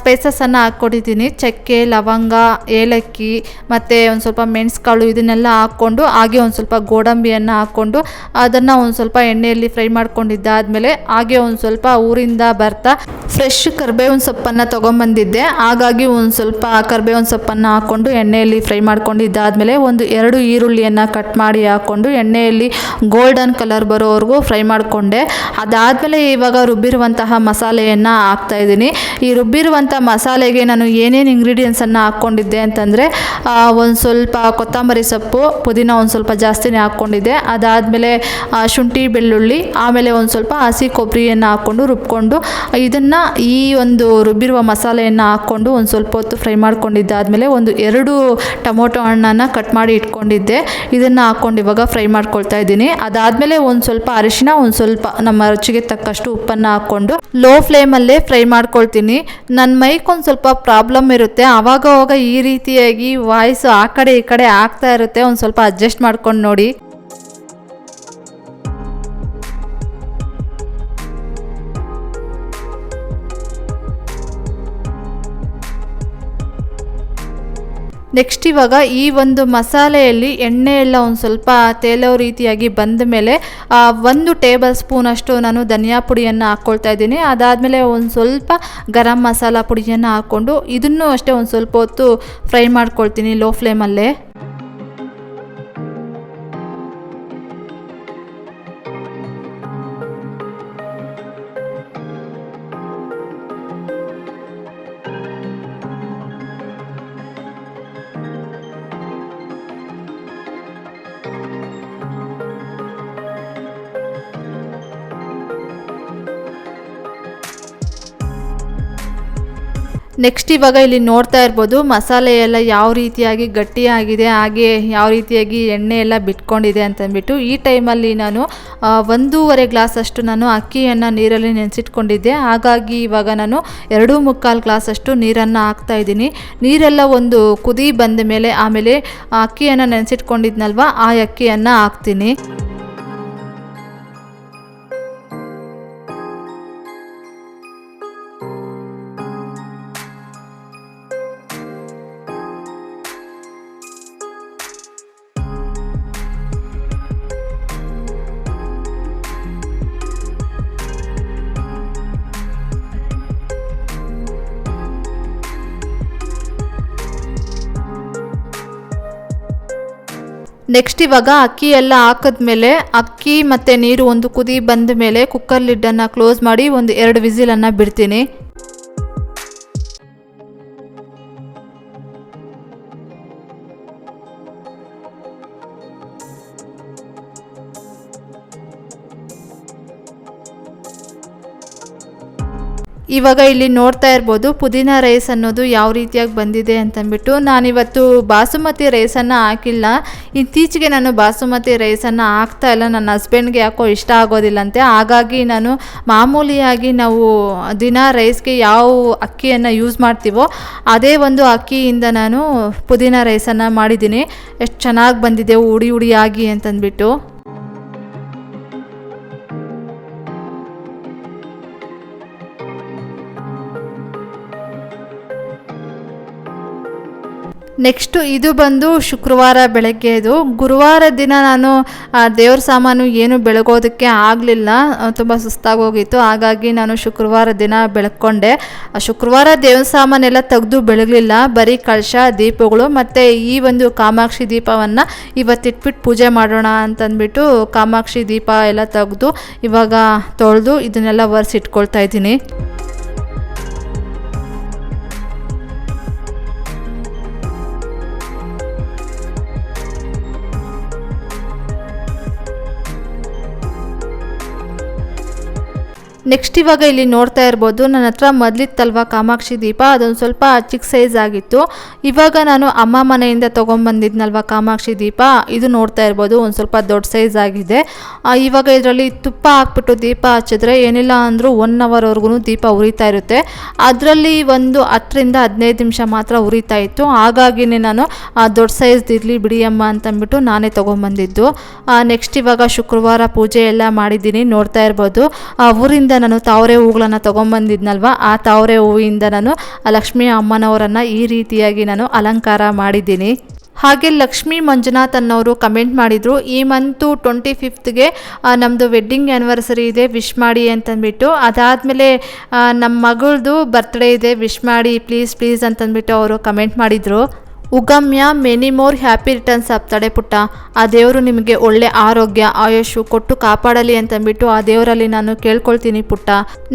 ಸ್ಪೈಸಸನ್ನು ಹಾಕ್ಕೊಂಡಿದ್ದೀನಿ. ಚಕ್ಕೆ, ಲವಂಗ, ಏಲಕ್ಕಿ ಮತ್ತು ಒಂದು ಸ್ವಲ್ಪ ಮೆಣಸುಕಾಳು ಇದನ್ನೆಲ್ಲ ಹಾಕ್ಕೊಂಡು, ಹಾಗೆ ಒಂದು ಸ್ವಲ್ಪ ಗೋಡಂಬಿಯನ್ನು ಹಾಕ್ಕೊಂಡು ಅದನ್ನು ಒಂದು ಸ್ವಲ್ಪ ಎಣ್ಣೆಯಲ್ಲಿ ಫ್ರೈ ಮಾಡ್ಕೊಂಡಿದ್ದಾದಮೇಲೆ ಹಾಗೆ ಒಂದು ಸ್ವಲ್ಪ ಊರಿಂದ ಬರ್ತಾ ಫ್ರೆಶ್ ಕರ್ಬೇವಿನ ಸೊಪ್ಪನ್ನು ತೊಗೊಂಬಂದಿದ್ದೆ. ಹಾಗಾಗಿ ಒಂದು ಸ್ವಲ್ಪ ಕರ್ಬೇವಿನ ಸೊಪ್ಪನ್ನು ಹಾಕ್ಕೊಂಡು ಎಣ್ಣೆಯಲ್ಲಿ ಫ್ರೈ ಮಾಡ್ಕೊಂಡಿದ್ದಾದ್ಮೇಲೆ ಒಂದು ಎರಡು ಈರುಳ್ಳಿಯನ್ನು ಕಟ್ ಮಾಡಿ ಹಾಕ್ಕೊಂಡು ಎಣ್ಣೆಯಲ್ಲಿ ಗೋಲ್ಡನ್ ಕಲರ್ ಬರೋವರೆಗೂ ಫ್ರೈ ಮಾಡಿಕೊಂಡೆ. ಅದಾದಮೇಲೆ ಇವಾಗ ರುಬ್ಬಿರುವಂತಹ ಮಸಾಲೆಯನ್ನು ಹಾಕ್ತಾ ಇದ್ದೀನಿ. ಈ ರುಬ್ಬಿರುವಂಥ ಮಸಾಲೆಗೆ ನಾನು ಏನೇನು ಇಂಗ್ರೀಡಿಯೆಂಟ್ಸನ್ನು ಹಾಕ್ಕೊಂಡಿದ್ದೆ ಅಂತಂದರೆ ಒಂದು ಸ್ವಲ್ಪ ಕೊತ್ತಂಬರಿ ಸೊಪ್ಪು, ಪುದೀನ ಒಂದು ಸ್ವಲ್ಪ ಜಾಸ್ತಿನೇ ಹಾಕ್ಕೊಂಡಿದ್ದೆ. ಅದಾದಮೇಲೆ ಶುಂಠಿ, ಬೆಳ್ಳುಳ್ಳಿ, ಆಮೇಲೆ ಒಂದು ಸ್ವಲ್ಪ ಹಸಿ ಕೊಬ್ಬರಿಯನ್ನು ಹಾಕ್ಕೊಂಡು ರುಬ್ಕೊಂಡು, ಇದನ್ನು ಈ ಒಂದು ರುಬ್ಬಿರುವ ಮಸಾಲೆಯನ್ನು ಹಾಕ್ಕೊಂಡು ಒಂದು ಸ್ವಲ್ಪ ಹೊತ್ತು ಮಾಡ್ಕೊಂಡಿದ್ದಾದಮೇಲೆ ಒಂದು ಎರಡು ಟೊಮೊಟೊ ಹಣ್ಣನ್ನು ಕಟ್ ಮಾಡಿ ಇಟ್ಕೊಂಡಿದ್ದೆ. ಇದನ್ನು ಹಾಕ್ಕೊಂಡು ಇವಾಗ ಫ್ರೈ ಮಾಡ್ಕೊಳ್ತಾ ಇದ್ದೀನಿ. ಅದಾದಮೇಲೆ ಒಂದು ಸ್ವಲ್ಪ ಅರಿಶಿನ, ಒಂದು ಸ್ವಲ್ಪ ನಮ್ಮ ರುಚಿಗೆ ತಕ್ಕಷ್ಟು ಉಪ್ಪನ್ನು ಹಾಕ್ಕೊಂಡು ಲೋ ಫ್ಲೇಮಲ್ಲೇ ಫ್ರೈ ಮಾಡ್ಕೊಳ್ತೀನಿ. ನನ್ನ ಮೈಕ್ ಒಂದು ಸ್ವಲ್ಪ ಪ್ರಾಬ್ಲಮ್ ಇರುತ್ತೆ. ಆವಾಗ ಈ ರೀತಿಯಾಗಿ ವಾಯ್ಸ್ ಆ ಕಡೆ ಈ ಕಡೆ ಆಗ್ತಾ ಇರುತ್ತೆ. ಒಂದು ಸ್ವಲ್ಪ ಅಡ್ಜಸ್ಟ್ ಮಾಡ್ಕೊಂಡು ನೋಡಿ. ನೆಕ್ಸ್ಟ್ ಇವಾಗ ಈ ಒಂದು ಮಸಾಲೆಯಲ್ಲಿ ಎಣ್ಣೆ ಎಲ್ಲ ಒಂದು ಸ್ವಲ್ಪ ತೇಲೋ ರೀತಿಯಾಗಿ ಬಂದ ಮೇಲೆ ಒಂದು ಟೇಬಲ್ ಸ್ಪೂನ್ ಅಷ್ಟು ನಾನು ಧನಿಯಾ ಪುಡಿಯನ್ನು ಹಾಕ್ಕೊಳ್ತಾ ಇದ್ದೀನಿ. ಅದಾದಮೇಲೆ ಒಂದು ಸ್ವಲ್ಪ ಗರಂ ಮಸಾಲ ಪುಡಿಯನ್ನು ಹಾಕ್ಕೊಂಡು, ಇದನ್ನು ಅಷ್ಟೇ ಒಂದು ಸ್ವಲ್ಪ ಹೊತ್ತು ಫ್ರೈ ಮಾಡ್ಕೊಳ್ತೀನಿ ಲೋ ಫ್ಲೇಮಲ್ಲೇ. ನೆಕ್ಸ್ಟ್ ಇವಾಗ ಇಲ್ಲಿ ನೋಡ್ತಾ ಇರ್ಬೋದು, ಮಸಾಲೆ ಎಲ್ಲ ಯಾವ ರೀತಿಯಾಗಿ ಗಟ್ಟಿಯಾಗಿದೆ, ಹಾಗೆ ಯಾವ ರೀತಿಯಾಗಿ ಎಣ್ಣೆ ಎಲ್ಲ ಬಿಟ್ಕೊಂಡಿದೆ ಅಂತಂದ್ಬಿಟ್ಟು ಈ ಟೈಮಲ್ಲಿ ನಾನು ಒಂದೂವರೆ ಗ್ಲಾಸ್ ಅಷ್ಟು ನಾನು ಅಕ್ಕಿಯನ್ನು ನೀರಲ್ಲಿ ನೆನೆಸಿಟ್ಕೊಂಡಿದ್ದೆ. ಹಾಗಾಗಿ ಇವಾಗ ನಾನು ಎರಡು ಮುಕ್ಕಾಲು ಗ್ಲಾಸ್ ಅಷ್ಟು ನೀರನ್ನು ಹಾಕ್ತಾ ಇದ್ದೀನಿ. ನೀರೆಲ್ಲ ಒಂದು ಕುದಿ ಬಂದ ಮೇಲೆ ಆಮೇಲೆ ಅಕ್ಕಿಯನ್ನು ನೆನೆಸಿಟ್ಕೊಂಡಿದ್ನಲ್ವ, ಆ ಅಕ್ಕಿಯನ್ನು ಹಾಕ್ತೀನಿ. ನೆಕ್ಸ್ಟ್ ಇವಾಗ ಅಕ್ಕಿ ಎಲ್ಲ ಹಾಕಿದ್ಮೇಲೆ ಅಕ್ಕಿ ಮತ್ತು ನೀರು ಒಂದು ಕುದಿ ಬಂದ ಮೇಲೆ ಕುಕ್ಕರ್ ಲಿಡ್ಡನ್ನು ಕ್ಲೋಸ್ ಮಾಡಿ ಒಂದು ಎರಡು ವಿಸಿಲನ್ನು ಬಿಡ್ತೀನಿ. ಇವಾಗ ಇಲ್ಲಿ ನೋಡ್ತಾ ಇರ್ಬೋದು, ಪುದೀನ ರೈಸ್ ಅನ್ನೋದು ಯಾವ ರೀತಿಯಾಗಿ ಬಂದಿದೆ ಅಂತಂದ್ಬಿಟ್ಟು ನಾನಿವತ್ತು ಬಾಸುಮತಿ ರೈಸನ್ನು ಹಾಕಿಲ್ಲ. ಇತ್ತೀಚೆಗೆ ನಾನು ಬಾಸುಮತಿ ರೈಸನ್ನು ಹಾಕ್ತಾ ಇಲ್ಲ. ನನ್ನ ಹಸ್ಬೆಂಡ್ಗೆ ಯಾಕೋ ಇಷ್ಟ ಆಗೋದಿಲ್ಲಂತೆ. ಹಾಗಾಗಿ ನಾನು ಮಾಮೂಲಿಯಾಗಿ ನಾವು ದಿನ ರೈಸ್ಗೆ ಯಾವ ಅಕ್ಕಿಯನ್ನು ಯೂಸ್ ಮಾಡ್ತೀವೋ, ಅದೇ ಒಂದು ಅಕ್ಕಿಯಿಂದ ನಾನು ಪುದೀನ ರೈಸನ್ನು ಮಾಡಿದ್ದೀನಿ. ಎಷ್ಟು ಚೆನ್ನಾಗಿ ಬಂದಿದೆ, ಉಡಿ ಉಡಿಯಾಗಿ ಅಂತಂದ್ಬಿಟ್ಟು. ನೆಕ್ಸ್ಟು ಇದು ಬಂದು ಶುಕ್ರವಾರ ಬೆಳಗ್ಗೆದು ಗುರುವಾರ ದಿನ ನಾನು ದೇವ್ರ ಸಾಮಾನು ಏನು ಬೆಳಗೋದಕ್ಕೆ ಆಗಲಿಲ್ಲ. ತುಂಬ ಸುಸ್ತಾಗೋಗಿತ್ತು. ಹಾಗಾಗಿ ನಾನು ಶುಕ್ರವಾರ ದಿನ ಬೆಳಕೊಂಡೆ. ಶುಕ್ರವಾರ ದೇವ್ರ ಸಾಮಾನೆಲ್ಲ ತೆಗೆದು ಬೆಳಗಲಿಲ್ಲ. ಬರೀ ಕಳಶ, ದೀಪಗಳು ಮತ್ತು ಈ ಒಂದು ಕಾಮಾಕ್ಷಿ ದೀಪವನ್ನು ಇವತ್ತಿಟ್ಬಿಟ್ಟು ಪೂಜೆ ಮಾಡೋಣ ಅಂತಂದ್ಬಿಟ್ಟು ಕಾಮಾಕ್ಷಿ ದೀಪ ಎಲ್ಲ ತೆಗೆದು ಇವಾಗ ತೊಳೆದು ಇದನ್ನೆಲ್ಲ ಒರೆಸಿಟ್ಕೊಳ್ತಾ ಇದ್ದೀನಿ. ನೆಕ್ಸ್ಟ್ ಇವಾಗ ಇಲ್ಲಿ ನೋಡ್ತಾ ಇರ್ಬೋದು, ನನ್ನ ಹತ್ರ ಮೊದಲಿತ್ತಲ್ವ ಕಾಮಾಕ್ಷಿ ದೀಪ, ಅದೊಂದು ಸ್ವಲ್ಪ ಚಿಕ್ಕ ಸೈಜ್ ಆಗಿತ್ತು. ಇವಾಗ ನಾನು ಅಮ್ಮ ಮನೆಯಿಂದ ತೊಗೊಂಬಂದಿದ್ನಲ್ವ ಕಾಮಾಕ್ಷಿ ದೀಪ, ಇದು ನೋಡ್ತಾ ಇರ್ಬೋದು, ಒಂದು ಸ್ವಲ್ಪ ದೊಡ್ಡ ಸೈಜ್ ಆಗಿದೆ. ಇವಾಗ ಇದರಲ್ಲಿ ತುಪ್ಪ ಹಾಕ್ಬಿಟ್ಟು ದೀಪ ಹಚ್ಚಿದ್ರೆ ಏನಿಲ್ಲ ಅಂದರೂ ಒನ್ ಅವರ್ವರೆಗೂ ದೀಪ ಉರಿತಾ ಇರುತ್ತೆ. ಅದರಲ್ಲಿ ಒಂದು ಹತ್ತರಿಂದ ಹದಿನೈದು ನಿಮಿಷ ಮಾತ್ರ ಉರಿತಾ ಇತ್ತು. ಹಾಗಾಗಿನೇ ನಾನು ದೊಡ್ಡ ಸೈಜ್ ಇರಲಿ ಬಿಡಿ ಅಮ್ಮ ಅಂತಂದ್ಬಿಟ್ಟು ನಾನೇ ತೊಗೊಂಬಂದಿದ್ದು. ನೆಕ್ಸ್ಟ್ ಇವಾಗ ಶುಕ್ರವಾರ ಪೂಜೆ ಎಲ್ಲ ಮಾಡಿದ್ದೀನಿ, ನೋಡ್ತಾ ಇರ್ಬೋದು. ಊರಿಂದ ನಾನು ತಾವರೆ ಹೂಗಳನ್ನು ತೊಗೊಂಬಂದಿದ್ನಲ್ವ? ಆ ತಾವರೆ ಹೂವಿಂದ ನಾನು ಲಕ್ಷ್ಮಿ ಅಮ್ಮನವರನ್ನು ಈ ರೀತಿಯಾಗಿ ನಾನು ಅಲಂಕಾರ ಮಾಡಿದ್ದೀನಿ. ಹಾಗೆ ಲಕ್ಷ್ಮೀ ಮಂಜುನಾಥ್ ಅನ್ನೋರು ಕಮೆಂಟ್ ಮಾಡಿದರು, ಈ ಮಂತು ಟ್ವೆಂಟಿ ಫಿಫ್ತ್ಗೆ ನಮ್ಮದು ವೆಡ್ಡಿಂಗ್ ಆ್ಯನಿವರ್ಸರಿ ಇದೆ ವಿಶ್ ಮಾಡಿ ಅಂತಂದ್ಬಿಟ್ಟು. ಅದಾದಮೇಲೆ ನಮ್ಮ ಮಗಳದು ಬರ್ತ್ಡೇ ಇದೆ ವಿಶ್ ಮಾಡಿ ಪ್ಲೀಸ್ ಪ್ಲೀಸ್ ಅಂತಂದ್ಬಿಟ್ಟು ಅವರು ಕಮೆಂಟ್ ಮಾಡಿದರು. ಉಗಮ್ಯ ಮೆನಿ ಮೋರ್ ಹ್ಯಾಪಿ ರಿಟರ್ನ್ಸ್ ಆಗ್ತಾಳೆ ಪುಟ್ಟ. ಆ ದೇವರು ನಿಮಗೆ ಒಳ್ಳೆ ಆರೋಗ್ಯ ಆಯುಷು ಕೊಟ್ಟು ಕಾಪಾಡಲಿ ಅಂತಂದ್ಬಿಟ್ಟು ಆ ದೇವರಲ್ಲಿ ನಾನು ಕೇಳ್ಕೊಳ್ತೀನಿ ಪುಟ್ಟ.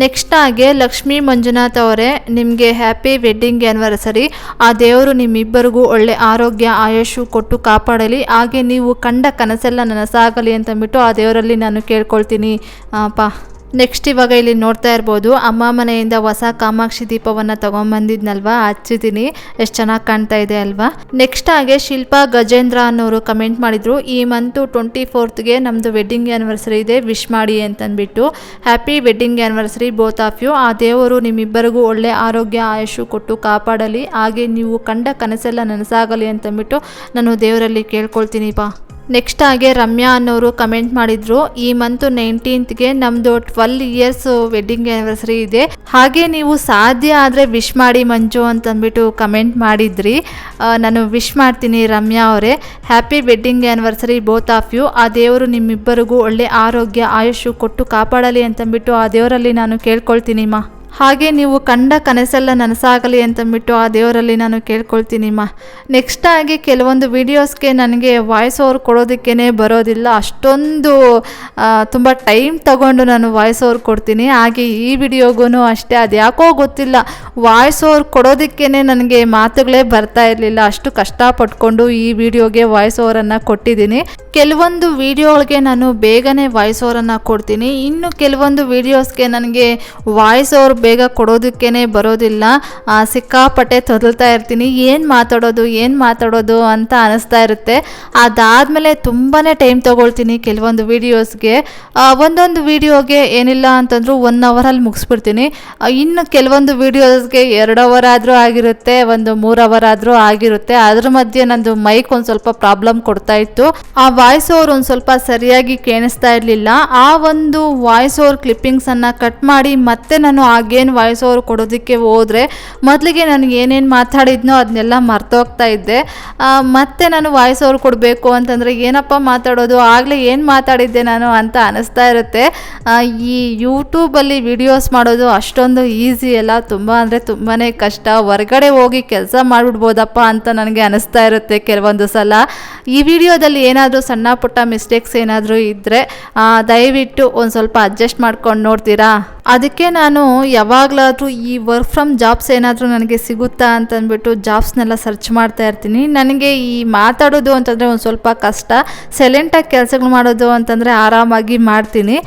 ನೆಕ್ಸ್ಟ್ ಹಾಗೆ ಲಕ್ಷ್ಮೀ ಮಂಜುನಾಥ್ ಅವರೇ ನಿಮಗೆ ಹ್ಯಾಪಿ ವೆಡ್ಡಿಂಗ್ ಆ್ಯನಿವರ್ಸರಿ ಆ ದೇವರು ನಿಮ್ಮಿಬ್ಬರಿಗೂ ಒಳ್ಳೆ ಆರೋಗ್ಯ ಆಯುಷು ಕೊಟ್ಟು ಕಾಪಾಡಲಿ. ಹಾಗೆ ನೀವು ಕಂಡ ಕನಸೆಲ್ಲ ನನಸಾಗಲಿ ಅಂತಂದ್ಬಿಟ್ಟು ಆ ದೇವರಲ್ಲಿ ನಾನು ಕೇಳ್ಕೊಳ್ತೀನಿ. ಪಾ. ನೆಕ್ಸ್ಟ್ ಇವಾಗ ಇಲ್ಲಿ ನೋಡ್ತಾ ಇರ್ಬೋದು, ಅಮ್ಮ ಮನೆಯಿಂದ ಹೊಸ ಕಾಮಾಕ್ಷಿ ದೀಪವನ್ನು ತೊಗೊಂಬಂದಿದ್ನಲ್ವಾ? ಹಚ್ಚಿದ್ದೀನಿ ಎಷ್ಟು ಚೆನ್ನಾಗಿ ಕಾಣ್ತಾ ಇದೆ ಅಲ್ವಾ? ನೆಕ್ಸ್ಟ್ ಹಾಗೆ ಶಿಲ್ಪಾ ಗಜೇಂದ್ರ ಅನ್ನೋರು ಕಮೆಂಟ್ ಮಾಡಿದರು, ಈ ಮಂತು ಟ್ವೆಂಟಿ ಫೋರ್ತ್ಗೆ ನಮ್ಮದು ವೆಡ್ಡಿಂಗ್ ಆ್ಯನಿವರ್ಸರಿ ಇದೆ ವಿಶ್ ಮಾಡಿ ಅಂತಂದ್ಬಿಟ್ಟು happy wedding anniversary both of you ಆ ದೇವರು ನಿಮ್ಮಿಬ್ಬರಿಗೂ ಒಳ್ಳೆ ಆರೋಗ್ಯ ಆಯುಷು ಕೊಟ್ಟು ಕಾಪಾಡಲಿ. ಹಾಗೆ ನೀವು ಕಂಡ ಕನಸೆಲ್ಲ ನನಸಾಗಲಿ ಅಂತಂದ್ಬಿಟ್ಟು ನಾನು ದೇವರಲ್ಲಿ ಕೇಳ್ಕೊಳ್ತೀನಿ ಪಾ. ನೆಕ್ಸ್ಟ್ ಹಾಗೆ ರಮ್ಯಾ ಅನ್ನೋರು ಕಮೆಂಟ್ ಮಾಡಿದ್ರು, ಈ ಮಂತ್ ನೈನ್ಟೀನ್ತ್ಗೆ ನಮ್ಮದು ಟ್ವೆಲ್ ಇಯರ್ಸ್ ವೆಡ್ಡಿಂಗ್ ಆ್ಯನಿವರ್ಸರಿ ಇದೆ. ಹಾಗೆ ನೀವು ಸಾಧ್ಯ ಆದರೆ ವಿಶ್ ಮಾಡಿ ಮಂಜು ಅಂತಂದ್ಬಿಟ್ಟು ಕಮೆಂಟ್ ಮಾಡಿದ್ರಿ. ನಾನು ವಿಶ್ ಮಾಡ್ತೀನಿ ರಮ್ಯಾ ಅವರೇ. Happy wedding anniversary both of you ಆ ದೇವರು ನಿಮ್ಮಿಬ್ಬರಿಗೂ ಒಳ್ಳೆ ಆರೋಗ್ಯ ಆಯುಷು ಕೊಟ್ಟು ಕಾಪಾಡಲಿ ಅಂತಂದ್ಬಿಟ್ಟು ಆ ದೇವರಲ್ಲಿ ನಾನು ಕೇಳ್ಕೊಳ್ತೀನಿ ಮಾ. ಹಾಗೆ ನೀವು ಕಂಡ ಕನಸೆಲ್ಲ ನನಸಾಗಲಿ ಅಂತಂದ್ಬಿಟ್ಟು ಆ ದೇವರಲ್ಲಿ ನಾನು ಕೇಳ್ಕೊಳ್ತೀನಿ ಮಾ ನೆಕ್ಸ್ಟ್ ಆಗಿ ಕೆಲವೊಂದು ವೀಡಿಯೋಸ್ಗೆ ನನಗೆ ವಾಯ್ಸ್ ಓವರ್ ಕೊಡೋದಕ್ಕೇ ಬರೋದಿಲ್ಲ. ಅಷ್ಟೊಂದು ತುಂಬ ಟೈಮ್ ತಗೊಂಡು ನಾನು ವಾಯ್ಸ್ ಓವರ್ ಕೊಡ್ತೀನಿ. ಹಾಗೆ ಈ ವಿಡಿಯೋಗೂ ಅಷ್ಟೇ. ಅದು ಯಾಕೋ ಗೊತ್ತಿಲ್ಲ. ವಾಯ್ಸ್ ಓವರ್ ಕೊಡೋದಕ್ಕೇ ನನಗೆ ಮಾತುಗಳೇ ಬರ್ತಾ ಇರಲಿಲ್ಲ. ಅಷ್ಟು ಕಷ್ಟಪಟ್ಕೊಂಡು ಈ ವಿಡಿಯೋಗೆ ವಾಯ್ಸ್ ಓವರನ್ನು ಕೊಟ್ಟಿದ್ದೀನಿ. ಕೆಲವೊಂದು ವಿಡಿಯೋಗಳಿಗೆ ನಾನು ಬೇಗನೆ ವಾಯ್ಸ್ ಓವರನ್ನು ಕೊಡ್ತೀನಿ. ಇನ್ನು ಕೆಲವೊಂದು ವೀಡಿಯೋಸ್ಗೆ ನನಗೆ ವಾಯ್ಸ್ ಓವರ್ ಬೇಗ ಕೊಡೋದಕ್ಕೇ ಬರೋದಿಲ್ಲ. ಆ, ಸಿಕ್ಕಾಪಟ್ಟೆ ತೊದಲ್ತಾ ಇರ್ತೀನಿ. ಏನು ಮಾತಾಡೋದು ಏನು ಮಾತಾಡೋದು ಅಂತ ಅನಿಸ್ತಾ ಇರುತ್ತೆ. ಅದಾದಮೇಲೆ ತುಂಬಾ ಟೈಮ್ ತೊಗೊಳ್ತೀನಿ ಕೆಲವೊಂದು ವೀಡಿಯೋಸ್ಗೆ. ಒಂದೊಂದು ವೀಡಿಯೋಗೆ ಏನಿಲ್ಲ ಅಂತಂದ್ರೂ ಒನ್ ಅವರಲ್ಲಿ ಮುಗಿಸ್ಬಿಡ್ತೀನಿ. ಆ, ಇನ್ನು ಕೆಲವೊಂದು ವೀಡಿಯೋಸ್ಗೆ ಎರಡು ಅವರ್ ಆದರೂ ಆಗಿರುತ್ತೆ ಒಂದು ಮೂರು ಅವರ್ ಆದರೂ ಆಗಿರುತ್ತೆ. ಅದ್ರ ಮಧ್ಯೆ ನಂದು ಮೈಕ್ ಒಂದು ಸ್ವಲ್ಪ ಪ್ರಾಬ್ಲಮ್ ಕೊಡ್ತಾ ಇತ್ತು. ಆ ವಾಯ್ಸ್ ಓವರ್ ಒಂದು ಸ್ವಲ್ಪ ಸರಿಯಾಗಿ ಕೇಳಿಸ್ತಾ ಇರಲಿಲ್ಲ. ಆ ಒಂದು ವಾಯ್ಸ್ ಓವರ್ ಕ್ಲಿಪ್ಪಿಂಗ್ಸನ್ನು ಕಟ್ ಮಾಡಿ ಮತ್ತೆ ನಾನು ಆಗೇನು ವಾಯ್ಸ್ ಓವರ್ ಕೊಡೋದಕ್ಕೆ ಹೋದರೆ ಮೊದಲಿಗೆ ನಾನು ಏನೇನು ಮಾತಾಡಿದ್ನೋ ಅದನ್ನೆಲ್ಲ ಮರ್ತೋಗ್ತಾ ಇದ್ದೆ. ಮತ್ತೆ ನಾನು ವಾಯ್ಸ್ ಓವರ್ ಕೊಡಬೇಕು ಅಂತಂದರೆ ಏನಪ್ಪ ಮಾತಾಡೋದು? ಆಗಲೇ ಏನು ಮಾತಾಡಿದ್ದೆ ನಾನು ಅಂತ ಅನಿಸ್ತಾ ಇರುತ್ತೆ. ಈ ಯೂಟ್ಯೂಬಲ್ಲಿ ವಿಡಿಯೋಸ್ ಮಾಡೋದು ಅಷ್ಟೊಂದು ಈಸಿ ಅಲ್ಲ. ತುಂಬ ಅಂದರೆ ತುಂಬಾ ಕಷ್ಟ. ಹೊರಗಡೆ ಹೋಗಿ ಕೆಲಸ ಮಾಡಿಬಿಡ್ಬೋದಪ್ಪ ಅಂತ ನನಗೆ ಅನಿಸ್ತಾ ಇರುತ್ತೆ ಕೆಲವೊಂದು ಸಲ. ಈ ವಿಡಿಯೋದಲ್ಲಿ ಏನಾದರೂ ಸಣ್ಣ ಪುಟ್ಟ ಮಿಸ್ಟೇಕ್ಸ್ ಏನಾದರೂ ಇದ್ದರೆ ದಯವಿಟ್ಟು ಒಂದು ಸ್ವಲ್ಪ ಅಡ್ಜಸ್ಟ್ ಮಾಡ್ಕೊಂಡು ನೋಡ್ತೀರಾ? ಅದಕ್ಕೆ ನಾನು ಯಾವಾಗಲಾದರೂ ಈ ವರ್ಕ್ ಫ್ರಮ್ ಜಾಬ್ಸ್ ಏನಾದರೂ ನನಗೆ ಸಿಗುತ್ತಾ ಅಂತಂದ್ಬಿಟ್ಟು ಜಾಬ್ಸ್ನೆಲ್ಲ ಸರ್ಚ್ ಮಾಡ್ತಾ ಇರ್ತೀನಿ. ನನಗೆ ಈ ಮಾತಾಡೋದು ಅಂತಂದರೆ ಒಂದು ಸ್ವಲ್ಪ ಕಷ್ಟ. ಸೈಲೆಂಟಾಗಿ ಕೆಲಸಗಳು ಮಾಡೋದು ಅಂತಂದರೆ ಆರಾಮಾಗಿ ಮಾಡ್ತೀನಿ.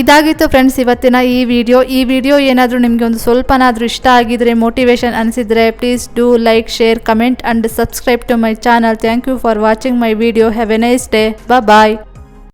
ಇದಾಗಿತ್ತು ಫ್ರೆಂಡ್ಸ್ ಇವತ್ತಿನ ಈ ವಿಡಿಯೋ ಈ ವಿಡಿಯೋ ಏನಾದರೂ ನಿಮಗೆ ಒಂದು ಸ್ವಲ್ಪನಾದರೂ ಇಷ್ಟ ಆಗಿದರೆ motivation ಅನಿಸಿದರೆ please do like share comment and subscribe to my channel thank you for watching my video have a nice day bye